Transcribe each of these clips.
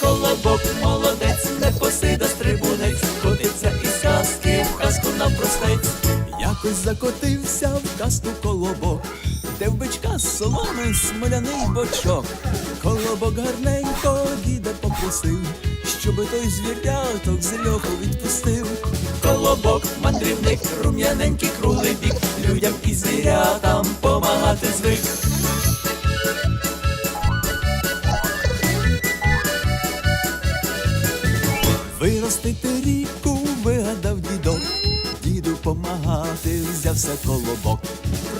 Колобок молодець, непосида стрибунець, котиться із казки в казку навпростець. Якось закотився в казку колобок, де в бичка соломи смоляний бочок. Колобок гарненько діда попросив, щоби той звіряток з льоху відпустив. Колобок, мандрівник, рум'яненький круглий бік, людям і звірятам помагати звик. Виростити ріку вигадав дідок, діду помагати взявся колобок,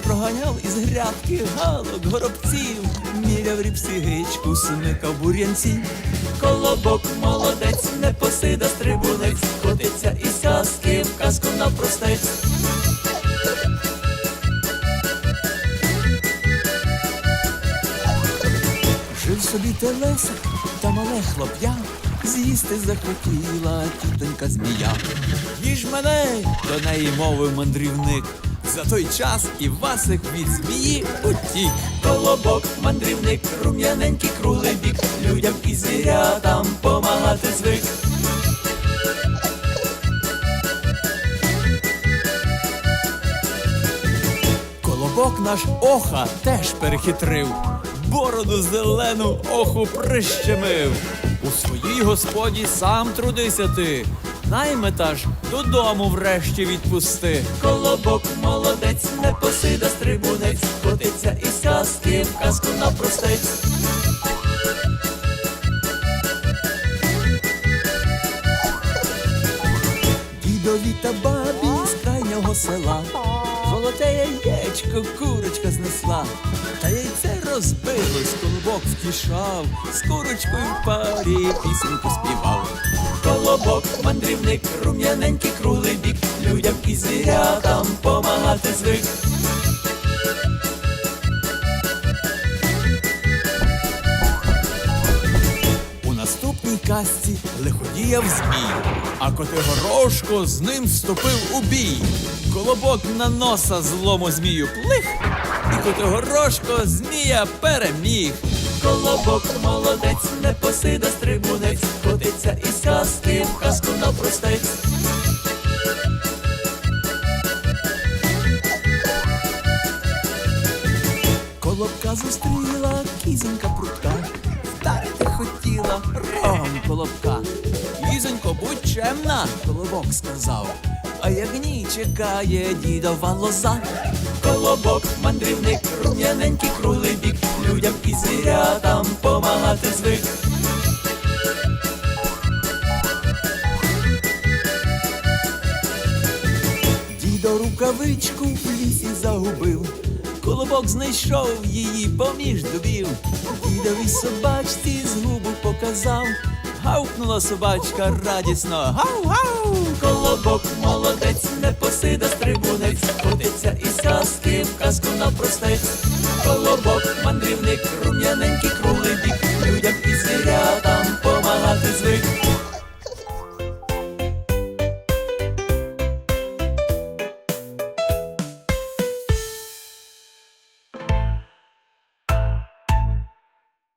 проганяв із грядки галок горобців, міряв ріпсігичку, смикав бур'янці. Колобок молодець, непосида стрибунець, котиться із казки в казку навпростець. Собі телесик та мале хлоп'я, з'їсти захотіла тітонька змія. Їж мене, до неї мовив мандрівник. За той час і Васик від змії утік. Колобок, мандрівник, рум'яненький круглий бік, людям і звірятам помагати звик. Колобок наш оха теж перехитрив, бороду зелену оху прищемив. У своїй господі сам трудися ти, наймета ж додому врешті відпусти. Колобок молодець, непосида стрибунець, котиться із казки в казку навпростець. Дідові та бабі з крайнього села. Золоте яєчко курочка знесла, та розбилось, колобок втішав, з курочкою в парі пісеньку співав. Колобок, мандрівник, рум'яненький круглий бік, людям і звірятам помагати звик. У наступній казці лиходіяв змій, а Котигорошко з ним вступив у бій. Колобок на носа злому змію плих, і Котигорошко змія переміг. Колобок молодець, непосида стрибунець, котиться із казки в казку навпростець. Колобка зустріла кізонька прутка, вдарити хотіла рогом колобка. Кізонько, будь чемна, колобок сказав. А як ні, чекає дідова лоза. Колобок, мандрівник, рум'яненький круглий бік, людям і звірятам помагати звик. Дідо рукавичку в лісі загубив, колобок знайшов її поміж дубів. Дідовій собачці згубу показав, гавкнула собачка радісно. Гав-гав! Колобок молодець, непосида стрибунець, Ходиться із казки в казку навпростець. Колобок, мандрівник, рум'яненький